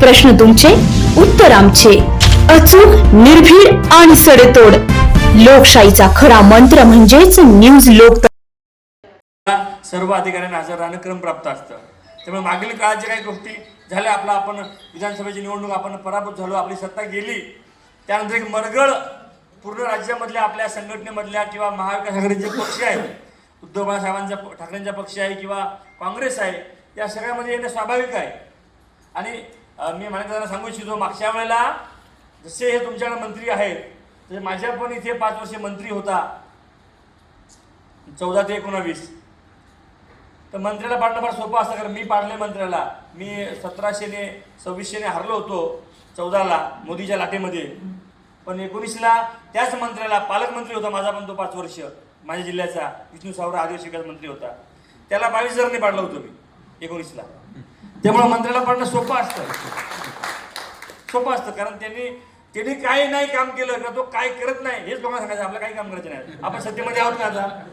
प्रश्न तुमचे उत्तर आमचे. अचूक निर्भीड आणि सडेतोड. लोकशाहीचा खरा मंत्र म्हणजेच न्यूज लोक सर्व अधिकाऱ्यांना हजर राहणं क्रमप्राप्त असतं. त्यामुळे मागील काळात ज्या काही गोष्टी झाल्या आपला आपण विधानसभेची निवडणूक आपण पराभूत झालो आपली सत्ता गेली त्यानंतर एक मरगळ पूर्ण राज्यामधल्या आपल्या संघटनेमधल्या किंवा महाविकास आघाडीचे पक्ष आहेत उद्धव बाळासाहेबांचा ठाकरेंचा पक्ष आहे किंवा काँग्रेस आहे या सगळ्यामध्ये येणं स्वाभाविक आहे. आणि मी मान्यतांना सांगू इच्छितो मागच्या वेळेला जसे हे तुमच्याकडे मंत्री आहेत तसे माझ्या पण इथे पाच वर्ष मंत्री होता. चौदा ते एकोणावीस. तर मंत्र्याला पाडणं फार सोपं असतं कारण मी पाडले मंत्र्याला. मी सतराशेने सव्वीसशेने हरलो होतो चौदाला मोदीच्या लाटेमध्ये. पण एकोणीसला त्याच मंत्र्याला पालकमंत्री होता माझा पण तो पाच वर्ष माझ्या जिल्ह्याचा विष्णू सावरा आदिवासी विकास मंत्री होता. त्याला बावीस हजारांनी पाडलं होतं मी एकोणीसला. त्यामुळे मंत्र्याला पडणं सोपं असतं. सोपं असतं कारण त्यांनी त्यांनी काही नाही काम केलं किंवा तो काय करत नाही. हेच लोकांना सांगायचं आपलं काही काम करायचं नाही. आपण सत्तेमध्ये आहोत का आता?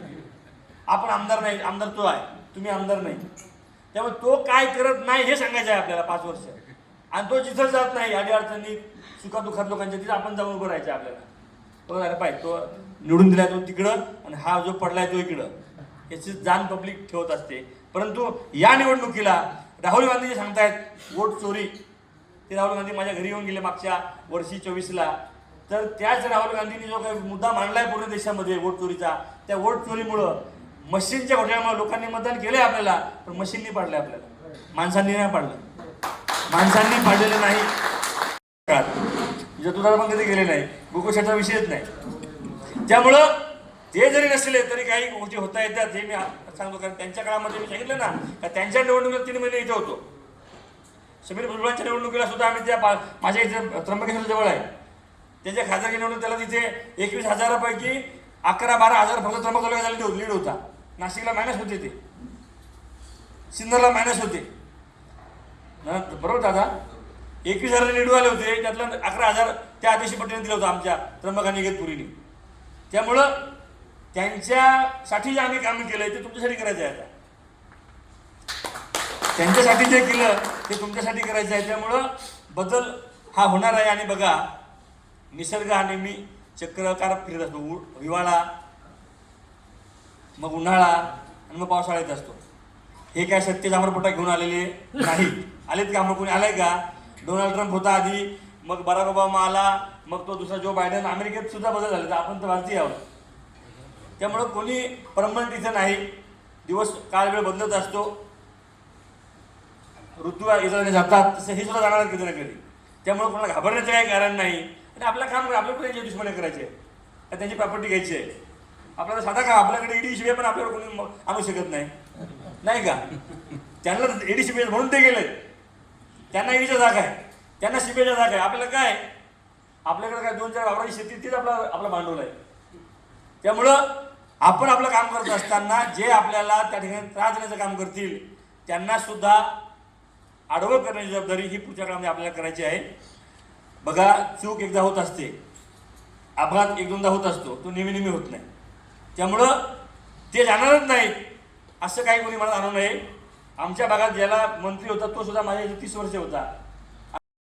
आपण आमदार नाही आमदार तो आहे. तुम्ही आमदार नाही. त्यामुळे तो काय करत नाही हे सांगायचं आहे आपल्याला पाच वर्ष. आणि तो जिथं जात नाही अडी अडचणी सुखादुखात लोकांच्या तिथं आपण जाऊन उभं राहायचं आपल्याला. तो झाला पाहिजे तो निवडून दिलाय तो तिकडं आणि हा जो पडलाय तो इकडं. याची जाण पब्लिक ठेवत असते. परंतु या निवडणुकीला राहुल गांधी जे सांगतायत वोट चोरी ते राहुल गांधी माझ्या घरी येऊन गेले मागच्या वर्षी चोवीसला. तर त्याच राहुल गांधींनी जो काही मुद्दा मांडलाय पूर्ण देशामध्ये वोट चोरीचा त्या वोट चोरीमुळं मशीनच्या घोटाळ्यामुळे लोकांनी मतदान केलंय आपल्याला पण मशीननी पाडलंय आपल्याला. माणसांनी नाही पाडलं. माणसांनी पाडलेलं नाही. जतुदार पण कधी गेले नाही गोकुशाचा विषयच नाही. त्यामुळं ते जरी नसले तरी काही गोष्टी होता येतात हे मी सांगतो कारण त्यांच्या काळामध्ये मी सांगितलं ना का त्यांच्या निवडणुकीला तीन महिने इथे होतो. समीर भुजबळांच्या निवडणुकीला सुद्धा आम्ही त्या माझ्या इथे त्र्यंबकेश्वर जवळ आहे. त्याच्या खासदारकी निवडणूक त्याला तिथे एकवीस हजारापैकी अकरा बारा हजार फक्त त्र्यंबक तालुक्याला लीड होता. नाशिकला मायनस होते ते. सिन्नरला मायनस होते. बरोबर दादा? एकवीस हजार निडू आले होते त्यातलं अकरा हजार त्या आदेशी पट्टीने दिलं होतं आमच्या त्र्यंबक घेत पुरीने त्यामुळं त्यांच्यासाठी जे आम्ही काम केलंय ते तुमच्यासाठी करायचं आहे आता. त्यांच्यासाठी जे केलं ते तुमच्यासाठी करायचं आहे. त्यामुळं बदल हा होणार आहे. आणि बघा निसर्ग हा नेहमी चक्रकार फिरत असतो. हिवाळा मग उन्हाळा आणि मग पावसाळ्यात असतो. हे काय सत्य जामरपोटा घेऊन आलेले नाही. आलेत का? मग कोणी आलंय का? डोनाल्ड ट्रम्प होता आधी. मग बराक ओबामा आला. मग तो दुसरा जो बायडन अमेरिकेत सुद्धा बदल झाले. तर आपण तर भारतीय आहोत. त्यामुळं कोणी परमनंट इथं नाही. दिवस काळ वेळ बदलत असतो. ऋतू येतात जातात तसं हे सुद्धा जाणार कधी ना कधी. त्यामुळे कोणाला घाबरण्याचं काही कारण नाही. आणि आपलं काम आपल्याला त्यांची दुश्मनी करायची. आहे त्यांची प्रॉपर्टी घ्यायची आहे. आपल्याला साधा का आपल्याकडे ईडी शिवाय पण आपल्याला कोणी आणू शकत नाही. नाही का? त्यांना ईडी शिवाय म्हणून ते गेले त्यांना ईडीचा जागा आहे. त्यांना शिबेचा जागा आहे. आपल्याला काय? आपल्याकडे काय दोन चार वावराची शेती तीच आपला आपलं भांडवल आहे. त्यामुळं आपण आपलं काम करत असताना जे आपल्याला त्या ठिकाणी त्रास देण्याचं काम करतील त्यांना सुद्धा आडवं करण्याची जबाबदारी ही पुढच्या काळामध्ये आपल्याला करायची आहे. बघा चूक एकदा होत असते. अपघात एक दोनदा होत असतो. तो नेहमी नेहमी होत नाही. त्यामुळं ते जाणारच नाहीत असं काही कोणी मला जाणवू नये आमच्या भागात ज्याला मंत्री होता तो सुद्धा माझ्या तीस वर्ष होता.